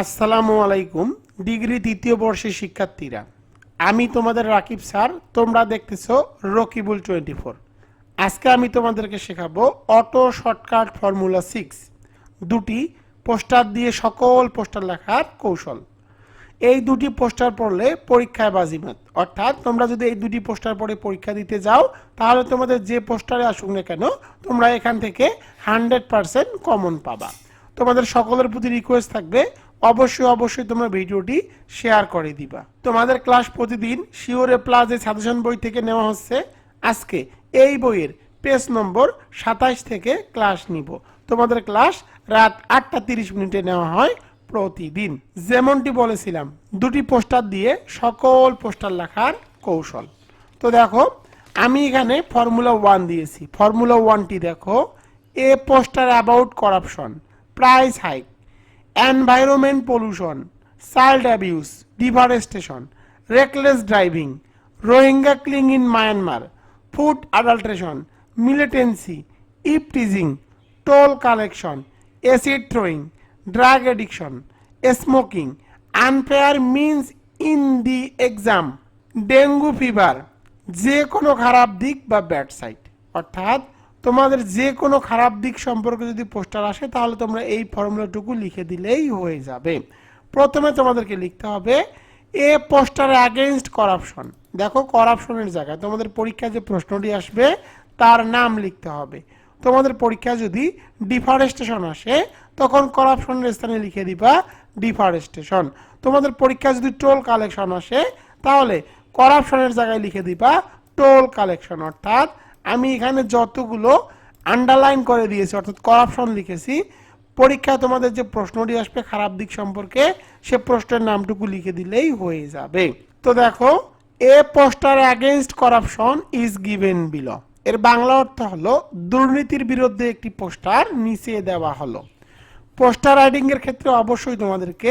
আসসালামু আলাইকুম, ডিগ্রি তৃতীয় বর্ষের শিক্ষার্থীরা। আমি তোমাদের রাকিব স্যার, তোমরা দেখতেছ রকিবুল টোয়েন্টি ফোর আজকে আমি তোমাদেরকে শেখাবো অটো শর্টকাট ফর্মুলা সিক্স। দুটি পোস্টার দিয়ে সকল পোস্টার লেখার কৌশল। এই দুটি পোস্টার পড়লে পরীক্ষায় বাজিমাত। অর্থাৎ তোমরা যদি এই দুটি পোস্টার পড়ে পরীক্ষা দিতে যাও, তাহলে তোমাদের যে পোস্টারে আসুক না কেন, তোমরা এখান থেকে হান্ড্রেড পারসেন্ট কমন পাবা। তোমাদের সকলের প্রতি রিকোয়েস্ট থাকবে অবশ্যই অবশ্যই তোমরা ভিডিওটি শেয়ার করে দিবা। তোমাদের ক্লাস প্রতিদিন শিওরে প্লাজে সাজেশন বই থেকে নেওয়া হচ্ছে। আজকে এই বইয়ের পেজ নম্বর সাতাইশ থেকে ক্লাস নিব। তোমাদের ক্লাস রাত আটটা তিরিশ মিনিটে নেওয়া হয় প্রতিদিন। যেমনটি বলেছিলাম, দুটি পোস্টার দিয়ে সকল পোস্টার লেখার কৌশল। তো দেখো, আমি এখানে ফর্মুলা ওয়ান দিয়েছি। ফর্মুলা ওয়ানটি দেখো a poster about corruption price hike environment pollution, child abuse, deforestation, reckless driving, Rohingya killing in Myanmar, food adulteration, militancy eve teasing toll collection acid throwing, drug addiction, smoking, unfair means in the exam, dengue fever, যে কোনো খারাপ দিক বা bad side. অর্থাৎ তোমাদের যে কোনো খারাপ দিক সম্পর্কে যদি পোস্টার আসে, তাহলে তোমরা এই ফর্মুলাটুকু লিখে দিলেই হয়ে যাবে। প্রথমে তোমাদেরকে লিখতে হবে এ পোস্টার অ্যাগেনস্ট করাপশন দেখো করাপশনের জায়গায় তোমাদের পরীক্ষায় যে প্রশ্নটি আসবে, তার নাম লিখতে হবে। তোমাদের পরীক্ষা যদি ডিফারেস্টেশন আসে, তখন করাপশনের স্থানে লিখে দিবা ডিফারেস্টেশন তোমাদের পরীক্ষা যদি টোল কালেকশন আসে, তাহলে করাপশনের জায়গায় লিখে দিবা টোল কালেকশন অর্থাৎ আমি এখানে যতগুলো আন্ডারলাইন করে দিয়েছি, অর্থাৎ করাপশন লিখেছি, পরীক্ষায় তোমাদের যে প্রশ্নটি আসবে, খারাপ দিক সম্পর্কে, সে প্রশ্নের নামটুকু লিখে দিলেই হয়ে যাবে। তো দেখো a poster against corruption is given below এর বাংলা অর্থ হলো, দুর্নীতির বিরুদ্ধে একটি পোস্টার নিচে দেওয়া হলো। পোস্টার রাইডিং এর ক্ষেত্রে অবশ্যই তোমাদেরকে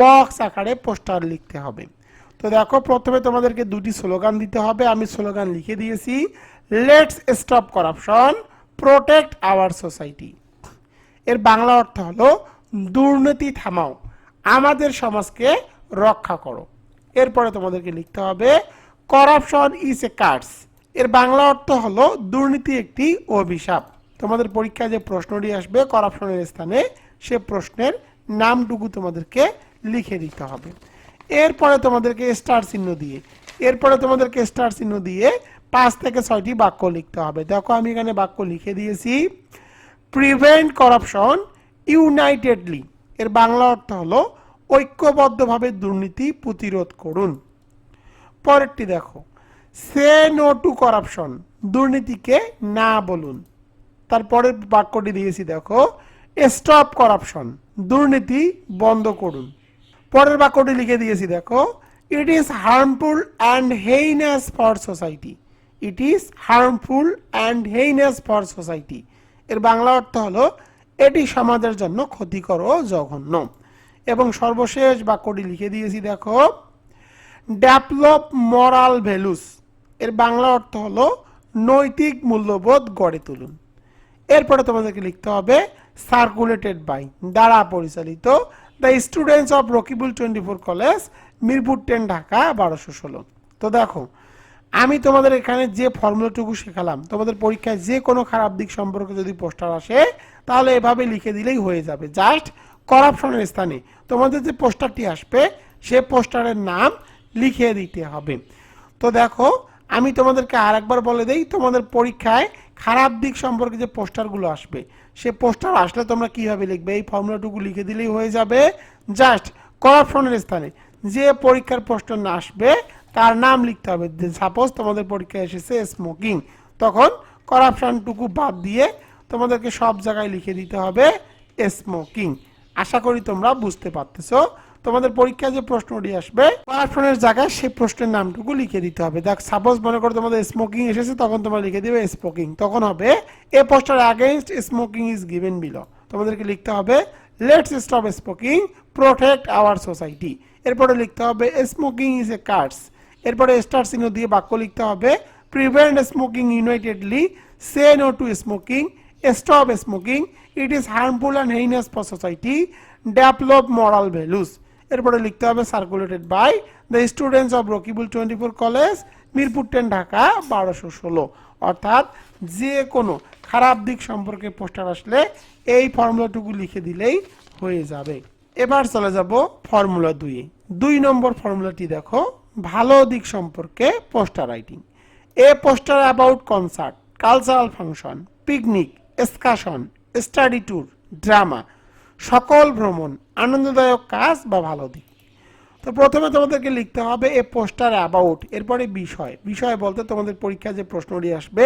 বক্স আকারে পোস্টার লিখতে হবে। তো দেখো, প্রথমে তোমাদেরকে দুটি স্লোগান দিতে হবে। আমি স্লোগান লিখে দিয়েছি let's stop corruption protect our society এর বাংলা অর্থ হলো, দুর্নীতি থামাও, আমাদের সমাজকে রক্ষা করো। এরপরে তোমাদেরকে লিখতে হবে করাপশন ইজ এ কার্স এর বাংলা অর্থ হলো, দুর্নীতি একটি অভিশাপ। তোমাদের পরীক্ষায় যে প্রশ্নটি আসবে করাপশনের স্থানে, সে প্রশ্নের নামটুকু তোমাদেরকে লিখে দিতে হবে। এরপরে তোমাদেরকে স্টার চিহ্ন দিয়ে, এরপরে তোমাদেরকে স্টার চিহ্ন দিয়ে পাঁচ থেকে ছয়টি বাক্য লিখতে হবে। দেখো, আমি এখানে বাক্য লিখে দিয়েছি প্রিভেন্ট করাপশন ইউনাইটেডলি এর বাংলা অর্থ হলো, ঐক্যবদ্ধভাবে দুর্নীতি প্রতিরোধ করুন। পরেরটি দেখো সে নো টু করাপশন দুর্নীতিকে না বলুন। তারপরের বাক্যটি দিয়েছি, দেখো স্টপ করাপশন দুর্নীতি বন্ধ করুন। পরের বাক্যটি লিখে দিয়েছি, দেখো। It is harmful and heinous for society it is harmful and heinous for society এর বাংলা অর্থ হলো, এটি সমাজের জন্য ক্ষতিকর ও জঘন্য। এবং সর্বশেষ বাক্যটি লিখে দিয়েছি, দেখো। ডেভেলপ মরাল ভ্যালুস এর বাংলা অর্থ হলো, নৈতিক মূল্যবোধ গড়ে তুলুন। এরপরে তোমাদেরকে লিখতে হবে সার্কুলেটেড বাই দ্বারা পরিচালিত the students of Rakibul twenty four college Mirpur ten Dhaka বারোশো ষোলো। তো দেখো, আমি তোমাদের এখানে যে ফর্মুলাটুকু শেখালাম, তোমাদের পরীক্ষায় যে কোনো খারাপ দিক সম্পর্কে যদি পোস্টার আসে, তাহলে এভাবে লিখে দিলেই হয়ে যাবে। জাস্ট করাপশনের স্থানে তোমাদের যে পোস্টারটি আসবে, সে পোস্টারের নাম লিখে দিতে হবে। তো দেখো, আমি তোমাদেরকে আর একবার বলে দেই, তোমাদের পরীক্ষায় খারাপ দিক সম্পর্কে যে পোস্টারগুলো আসবে সে পোস্টার আসলে তোমরা কীভাবে লিখবে? এই ফর্মুলাটুকু লিখে দিলেই হয়ে যাবে। জাস্ট করাপশনের স্থানে যে পরীক্ষার পোস্টার না আসবে, তার নাম লিখতে হবে। সাপোজ তোমাদের পরীক্ষায় এসেছে স্মোকিং তখন করাপশনটুকু বাদ দিয়ে তোমাদেরকে সব জায়গায় লিখে দিতে হবে স্মোকিং আশা করি তোমরা বুঝতে পারতেছো। তোমাদের পরীক্ষায় যে প্রশ্নটি আসবে করাপশনের জায়গায় সেই প্রশ্নের নামটুকু লিখে দিতে হবে। দেখ সাপোজ মনে করো তোমাদের স্মোকিং এসেছে, তখন তোমরা লিখে দিবে স্মোকিং তখন হবে, a poster against smoking is given below তোমাদেরকে লিখতে হবে let's stop smoking protect our society এরপরে লিখতে হবে স্মোকিং ইজ এ কার্স এরপরে স্টার চিহ্ন দিয়ে বাক্য লিখতে হবে prevent smoking unitedly say no to smoking stop smoking it is harmful and heinous for society develop moral values এরপরে লিখতে হবে circulated by the students of Rakibul twenty four college Mirpur ten Dhaka বারোশো ষোলো। অর্থাৎ যে কোনো খারাপ দিক সম্পর্কে পোস্টার আসলে এই ফর্মুলাটুকু লিখে দিলেই হয়ে যাবে। এবার চলে যাব ফর্মুলা দুই। দুই নম্বর ফর্মুলাটি দেখো, ভালো দিক সম্পর্কে poster writing a poster about concert cultural function picnic excursion study tour drama সকল ভ্রমণ আনন্দদায়ক কাজ বা ভালো দিক। তো প্রথমে তোমাদেরকে লিখতে হবে এ পোস্টার অ্যাবাউট এরপরে বিষয়। বিষয় বলতে তোমাদের পরীক্ষায় যে প্রশ্নটি আসবে,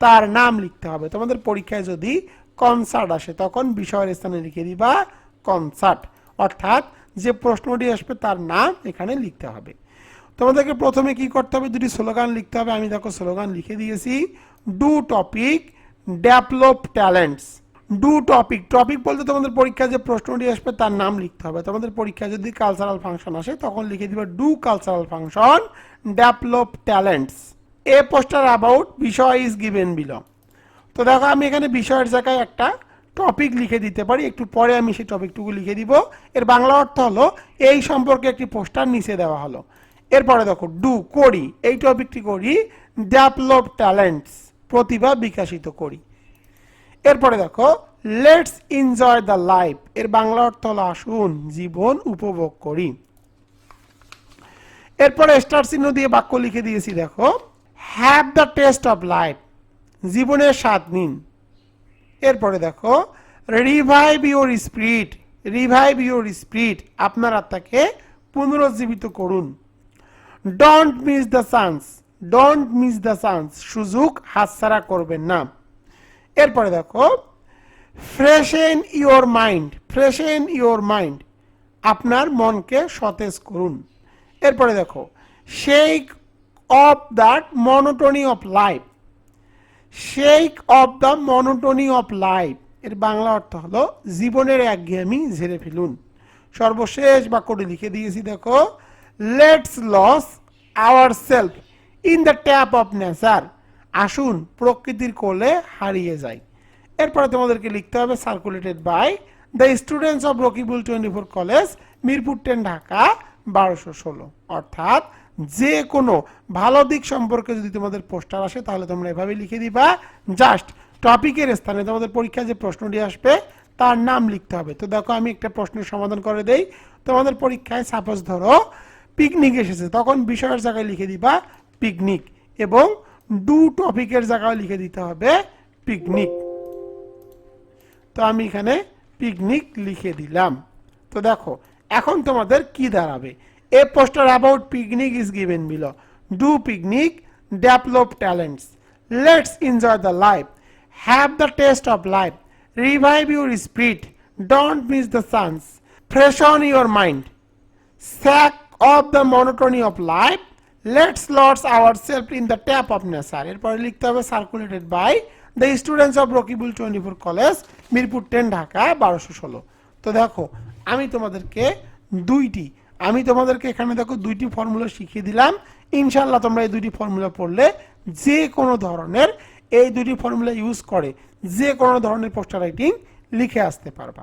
তার নাম লিখতে হবে। তোমাদের পরীক্ষায় যদি কনসার্ট আসে, তখন বিষয়ের স্থানে লিখে দিবা কনসার্ট অর্থাৎ যে প্রশ্নটি আসবে, তার নাম এখানে লিখতে হবে। তোমাদেরকে প্রথমে কি করতে হবে? দুটি স্লোগান লিখতে হবে। আমি দেখো, স্লোগান লিখে দিয়েছি do topic develop talents do topic topic বলতে তোমাদের পরীক্ষায় যে প্রশ্নটি আসবে তার নাম লিখতে হবে। তোমাদের পরীক্ষায় যদি কালচারাল ফাংশন আসে, তখন লিখে দিবে do cultural function develop talents a poster about বিষয় ইজ গিভেন বিলং তো দেখো, আমি এখানে বিষয়ের জায়গায় একটা টপিক লিখে দিতে পারি। একটু পরে আমি সেই টপিকটুকু লিখে দিব। এর বাংলা অর্থ হলো, এই সম্পর্কে একটি পোস্টার নিচে দেওয়া হলো। এরপরে দেখো ডু করি। এই টপিকটি করি ডেভেলপ ট্যালেন্টস প্রতিভা বিকাশিত করি। এরপরে দেখো লেটস এনজয় দ্য লাইফ এর বাংলা অর্থ হলো, আসুন, জীবন উপভোগ করি। এরপরে স্টার চিহ্ন দিয়ে বাক্য লিখে দিয়েছি, দেখো have the taste of life জীবনের স্বাদ নিন। এরপরে দেখো revive your spirit revive your spirit আপনার আত্মাকে পুনরুজ্জীবিত করুন। Don't miss the chance don't miss the chance সুযোগ হাতছাড়া করবেন না। এরপরে দেখো freshen your mind freshen your mind আপনার মনকে সতেজ করুন। এরপরে দেখো shake off that monotony of life shake off the monotony of life এর বাংলা অর্থ হলো, জীবনের এক একঘেয়েমি ঝেড়ে ফেলুন। সর্বশেষ বাক্যটি লিখে দিয়েছি, দেখো let's lose our self in the lap of nature আসুন, প্রকৃতির কোলে হারিয়ে যাই। এরপরে তোমাদেরকে লিখতে হবে circulated by the students of Rakibul twenty four college Mirpur ten Dhaka, বারোশো ষোলো। অর্থাৎ যে কোনো ভালো দিক সম্পর্কে যদি তোমাদের পোস্টার আসে, তাহলে তোমরা এভাবে লিখে দিবা। জাস্ট টপিকের স্থানে তোমাদের পরীক্ষায় যে প্রশ্নটি আসবে, তার নাম লিখতে হবে। তো দেখো, আমি একটা প্রশ্নের সমাধান করে দেই। তোমাদের পরীক্ষায় সাপোজ ধরো পিকনিক এসেছে, তখন বিষয়ের জায়গায় লিখে দিবা পিকনিক এবং ডু টপিকের জায়গায় লিখে দিতে হবে পিকনিক তো আমি এখানে পিকনিক লিখে দিলাম। তো দেখো, এখন তোমাদের কি দাঁড়াবে? A poster about picnic is given below do picnic develop talents let's enjoy the life have the taste of life revive your spirit don't miss the chance freshen your mind shake off the the monotony of life let's lose ourselves in the tap of nature এরপরে লিখতে হবে circulated by the students of Rakibul twenty four college Mirpur ten Dhaka বারোশো ষোলো। তো দেখো, আমি তোমাদেরকে দুইটি, আমি তোমাদেরকে এখানে দেখো দুইটি ফর্মুলা শিখিয়ে দিলাম। ইনশাল্লাহ তোমরা এই দুইটি ফর্মুলা পড়লে যে কোনো ধরনের, এই দুইটি ফর্মুলা ইউজ করে যে কোনো ধরনের পোস্টার রাইটিং লিখে আসতে পারবা।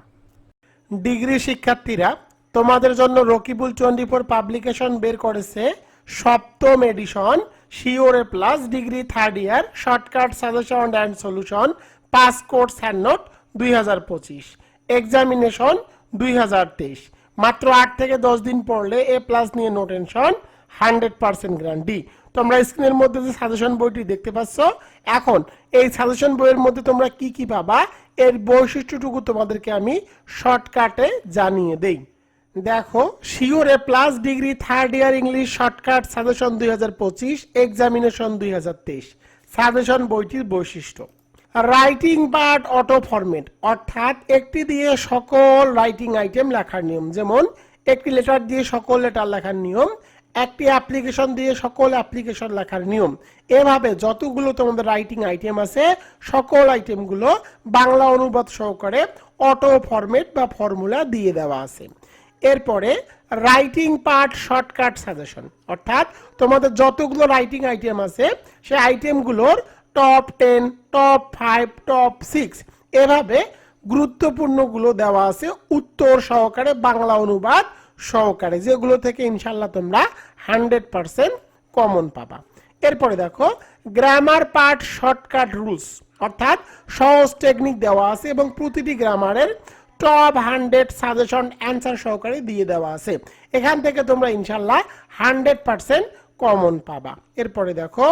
ডিগ্রি শিক্ষার্থীরা, তোমাদের জন্য রকিবুল ফোর পাবলিকেশন বের করেছে সপ্তম edition sure A plus degree third year shortcut suggestion and solution pass course hand note দুই হাজার পঁচিশ। এক্সামিনেশন দুই হাজার তেইশ। মাত্র আট থেকে দশ দিন পড়লে এ প্লাস নিয়ে no tension hundred percent guarantee তোমরা স্ক্রিনের মধ্যে যে সাজেশন বইটি দেখতে পাচ্ছ, এখন এই সাজেশন বইয়ের মধ্যে তোমরা কি কি পাবা, এর বৈশিষ্ট্যটুকু তোমাদেরকে আমি শর্টকাটে জানিয়ে দেই। দেখো, sure A plus degree third year English shortcut suggestion দুই হাজার পঁচিশ এক্সামিনেশন দুই হাজার তেইশ। সাজেশন বইটির বৈশিষ্ট্য। রাইটিং পার্ট অটো ফরম্যাট অর্থাৎ একটি দিয়ে সকল রাইটিং আইটেম লেখার নিয়ম। যেমন, একটি লেটার দিয়ে সকল লেটার লেখার নিয়ম, একটি অ্যাপ্লিকেশন দিয়ে সকল অ্যাপ্লিকেশন লেখার নিয়ম। এভাবে যতগুলো তোমাদের রাইটিং আইটেম আছে, সকল আইটেমগুলো বাংলা অনুবাদ সহকারে অটো ফরম্যাট বা ফর্মুলা দিয়ে দেওয়া আছে। এরপরে রাইটিং পার্ট শর্টকাট সাজেশন অর্থাৎ তোমাদের যতগুলো রাইটিং আইটেম আছে, সেই আইটেমগুলোর top ten top five top six এভাবে গুরুত্বপূর্ণগুলো দেওয়া আছে উত্তর সহকারে, বাংলা অনুবাদ সহকারে, যেগুলো থেকে ইনশাল্লাহ তোমরা হান্ড্রেড পার্সেন্ট কমন পাবা। এরপরে দেখো গ্রামার পার্ট শর্টকাট রুলস অর্থাৎ সহজ টেকনিক দেওয়া আছে এবং প্রতিটি গ্রামারের টপ হান্ড্রেড সাজেশন অ্যান্সার সহকারে দিয়ে দেওয়া আছে। এখান থেকে তোমরা ইনশাল্লাহ হান্ড্রেড পার্সেন্ট কমন পাবা। এরপরে দেখো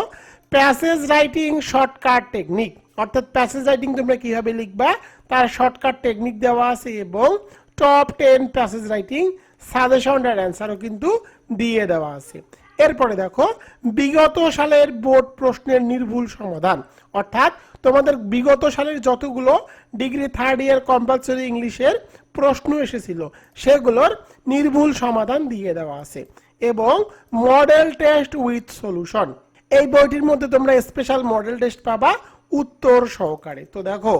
প্যাসেজ রাইটিং শর্টকাট টেকনিক অর্থাৎ প্যাসেজ রাইটিং তোমরা কীভাবে লিখবা? তার শর্টকাট টেকনিক দেওয়া আছে এবং top ten passage writing suggestion আর অ্যান্সারও কিন্তু দিয়ে দেওয়া আছে। এরপরে দেখো, বিগত সালের বোর্ড প্রশ্নের নির্ভুল সমাধান। অর্থাৎ তোমাদের বিগত সালের যতগুলো ডিগ্রি থার্ড ইয়ার কম্পালসরি ইংলিশের প্রশ্ন এসেছিল, সেগুলোর নির্ভুল সমাধান দিয়ে দেওয়া আছে এবং মডেল টেস্ট উইথ সলিউশন এই বইটির মধ্যে তোমরা স্পেশাল মডেল টেস্ট পাবা উত্তর সহকারে। তো দেখো,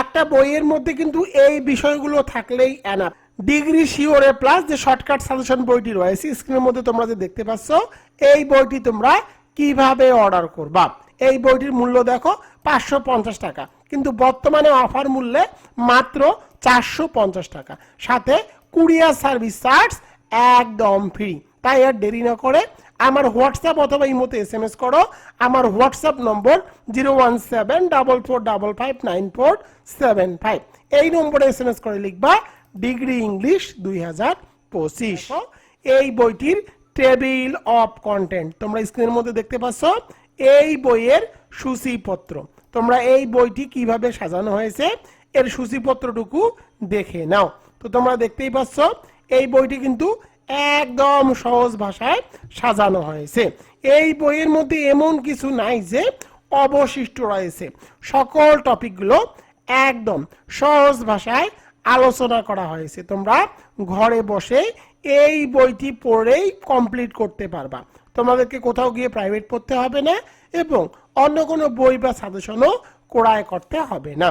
একটা বইয়ের মধ্যে কিন্তু এই বিষয়গুলো থাকলেই enough degree sure A plus যে শর্টকাট সাজেশন বইটি রয়েছে স্ক্রিনের মধ্যে তোমরা যে দেখতে পাচ্ছ, এই বইটি তোমরা কীভাবে অর্ডার করবা? এই বইটির মূল্য দেখো পাঁচশো পঞ্চাশ টাকা। কিন্তু বর্তমানে অফার মূল্যে মাত্র চারশো পঞ্চাশ টাকা। সাথে কুরিয়ার সার্ভিস চার্জ একদম ফ্রি। তাই আর দেরি না করে আমার হোয়াটসঅ্যাপ অথবা ইমোতে এস এম এস করো। আমার WhatsApp number zero one seven double four double five nine four seven five. এই নম্বরে এস এম এস করে লিখবা ডিগ্রি ইংলিশ দুই হাজার পঁচিশ। এই বইটির টেবিল অফ কন্টেন্ট। তোমরা স্ক্রিনের মধ্যে দেখতে পাচ্ছ এই বইয়ের সূচিপত্র। তোমরা এই বইটি কীভাবে সাজানো হয়েছে, এর সূচিপত্রটুকু দেখে নাও। তো তোমরা দেখতেই পাচ্ছ, এই বইটি কিন্তু একদম সহজ ভাষায় সাজানো হয়েছে। এই বইয়ের মধ্যে এমন কিছু নাই যে অবশিষ্ট রয়েছে। সকল টপিকগুলো একদম সহজ ভাষায় আলোচনা করা হয়েছে। তোমরা ঘরে বসে এই বইটি পড়েই কমপ্লিট করতে পারবা। তোমাদেরকে কোথাও গিয়ে প্রাইভেট পড়তে হবে না এবং অন্য কোনো বই বা সাজেশনও ক্রয় করতে হবে না।